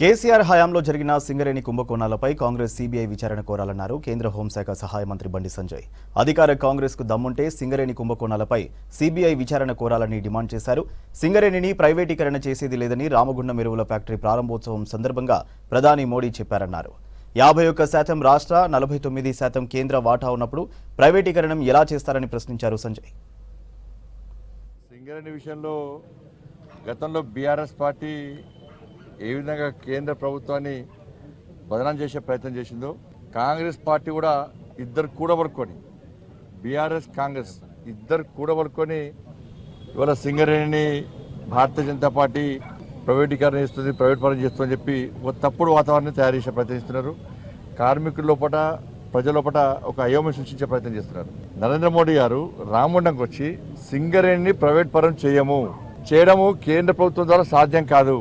కేసీఆర్ హయాంలో జరిగిన సింగరేణి కుంభకోణాలపై కాంగ్రెస్ సీబీఐ విచారణ కోరాలన్నారు కేంద్ర హోంశాఖ సహాయ మంత్రి బండి సంజయ్. అధికార కాంగ్రెస్కు దమ్ముంటే సింగరేణి కుంభకోణాలపై సీబీఐ విచారణ కోరాలని డిమాండ్ చేశారు. సింగరేణిని ప్రైవేటీకరణ చేసేది లేదని రామగుండం ఎరువుల ఫ్యాక్టరీ ప్రారంభోత్సవం సందర్భంగా ప్రధాని మోడీ చెప్పారన్నారు. యాభై ఒక్క శాతం రాష్ట్ర నలభై తొమ్మిది శాతం కేంద్ర వాటా ఉన్నప్పుడు ప్రైవేటీకరణం ఎలా చేస్తారని ప్రశ్నించారు సంజయ్. సింగరేణి విషయంలో గతంలో బీఆర్ఎస్ పార్టీ ఏ విధంగా కేంద్ర ప్రభుత్వాన్ని బదనాం చేసే ప్రయత్నం చేసిందో కాంగ్రెస్ పార్టీ కూడా ఇద్దరు కూడబడుకొని బీఆర్ఎస్ కాంగ్రెస్ ఇద్దరు కూడబడుకొని ఇవాళ సింగరేణిని భారతీయ జనతా పార్టీ ప్రైవేటీకరణ చేస్తుంది ప్రైవేట్ పరం చేస్తుందని చెప్పి ఒక తప్పుడు వాతావరణం తయారు చేసే ప్రయత్నం చేస్తున్నారు. కార్మికుల లోపల ప్రజల లోపల ఒక అయోమయం సృష్టించే ప్రయత్నం చేస్తున్నారు. నరేంద్ర మోడీ గారు రామగుండంకి వచ్చి సింగరేణిని ప్రైవేట్ పరం చేయము. చేయడము కేంద్ర ప్రభుత్వం ద్వారా సాధ్యం కాదు.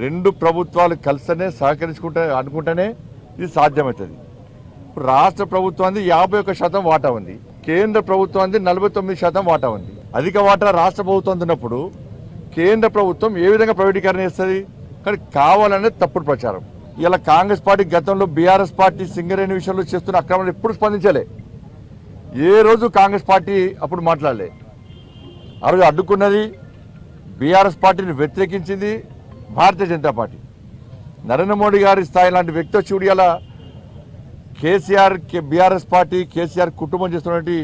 రెండు ప్రభుత్వాలు కలిసనే సహకరించుకుంటే అనుకుంటేనే ఇది సాధ్యమవుతుంది. ఇప్పుడు రాష్ట్ర ప్రభుత్వానికి యాభై ఒక్క శాతం వాటా ఉంది. కేంద్ర ప్రభుత్వానికి నలభై తొమ్మిది శాతం వాటా ఉంది. అధిక వాటా రాష్ట్ర ప్రభుత్వం ఉన్నప్పుడు కేంద్ర ప్రభుత్వం ఏ విధంగా ప్రైవేటీకరణ చేస్తుంది? కానీ కావాలనేది తప్పుడు ప్రచారం. ఇలా కాంగ్రెస్ పార్టీ గతంలో బీఆర్ఎస్ పార్టీ సింగరేణి విషయంలో చేస్తున్న అక్రమాలు ఎప్పుడు స్పందించలే. ఏ రోజు కాంగ్రెస్ పార్టీ అప్పుడు మాట్లాడలే. ఆ రోజు అడ్డుకున్నది బీఆర్ఎస్ పార్టీని వ్యతిరేకించింది భారతీయ జనతా పార్టీ. నరేంద్ర మోడీ గారి స్థాయి లాంటి వ్యక్తి వచ్చి కూడా ఇలా కేసీఆర్ బీఆర్ఎస్ పార్టీ కేసీఆర్ కుటుంబం చేస్తున్నటువంటి